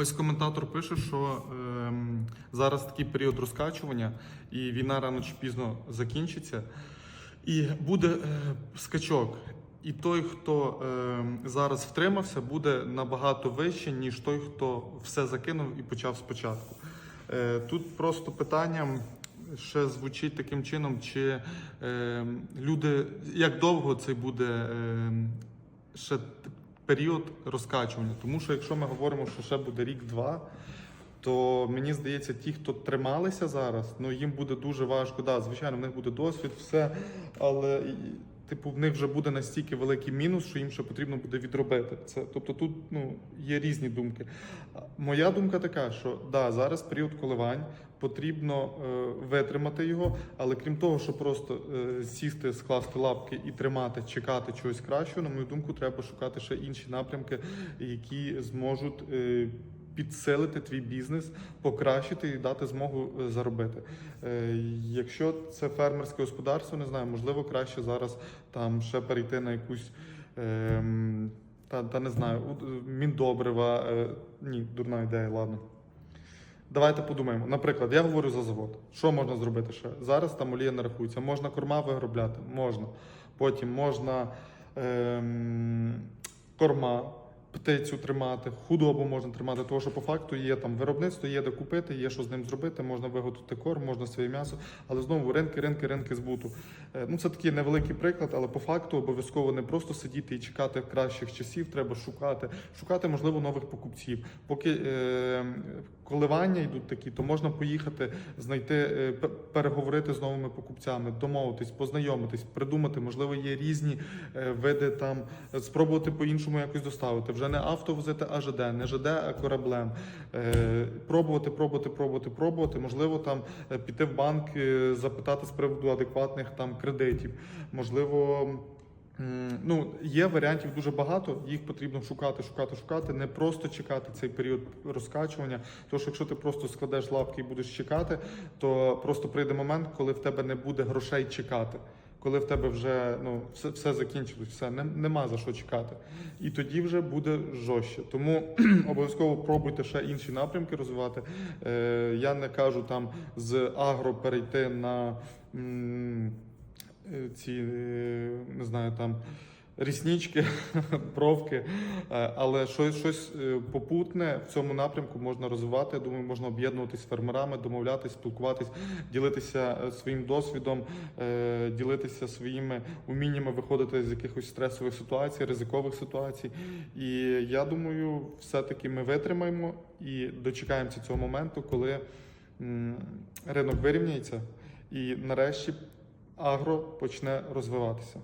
Ось коментатор пише, що ем, зараз такий період розкачування, і війна рано чи пізно закінчиться, і буде е, скачок. І той, хто ем, зараз втримався, буде набагато вище, ніж той, хто все закинув і почав спочатку. Е, тут просто питання ще звучить таким чином, чи ем, люди як довго це буде ем, ще період розкачування. Тому що якщо ми говоримо, що ще буде рік-два, то мені здається, ті, хто трималися зараз, ну їм буде дуже важко. Да, звичайно, в них буде досвід, все, але типу, в них вже буде настільки великий мінус, що їм ще потрібно буде відробити це. Тобто тут ну, є різні думки. Моя думка така, що да, зараз період коливань. Потрібно е, витримати його, але крім того, що просто е, сісти, скласти лапки і тримати, чекати чогось кращого, на мою думку, треба шукати ще інші напрямки, які зможуть е, підсилити твій бізнес, покращити і дати змогу е, заробити. Е, якщо це фермерське господарство, не знаю, можливо, краще зараз там ще перейти на якусь. ем, та, та не знаю, міндобрива. Е, ні, дурна ідея, ладно. Давайте подумаємо. Наприклад, я говорю за завод. Що можна зробити ще? Зараз там олія не рахується. Можна корма виробляти? Можна. Потім можна ем, корма, птицю тримати, худобу можна тримати, тому що по факту є там виробництво, є де купити, є що з ним зробити, можна виготовити корм, можна своє м'ясо, але знову ринки, ринки, ринки збуту. Е, Ну, це такий невеликий приклад, але по факту обов'язково не просто сидіти і чекати кращих часів, треба шукати, шукати, можливо, нових покупців. Поки е, коливання йдуть такі, то можна поїхати, знайти, е, переговорити з новими покупцями, домовитись, познайомитись, придумати. Можливо, є різні е, види там, е, спробувати по-іншому якось доставити. Вже не авто возити, а ЖД, не ЖД, а кораблем. Е, Пробувати, пробувати, пробувати, пробувати. Можливо, там е, піти в банк, е, запитати з приводу адекватних там кредитів. Можливо. Ну, є варіантів дуже багато, їх потрібно шукати, шукати, шукати, не просто чекати цей період розкачування. Тому що якщо ти просто складеш лапки і будеш чекати, то просто прийде момент, коли в тебе не буде грошей чекати. Коли в тебе вже ну все, все закінчилось, все не, нема за що чекати, і тоді вже буде жорстче. Тому обов'язково пробуйте ще інші напрямки розвивати. Е, я не кажу там з агро перейти на м, е, ці е, не знаю там. Ріснічки, бровки, е, але щось, щось е, попутне в цьому напрямку можна розвивати. Я думаю, можна об'єднуватись з фермерами, домовлятись, спілкуватись, ділитися е, своїм досвідом, ділитися своїми уміннями виходити з якихось стресових ситуацій, ризикових ситуацій. І я думаю, все-таки ми витримаємо і дочекаємося цього моменту, коли ринок вирівняється і нарешті агро почне розвиватися.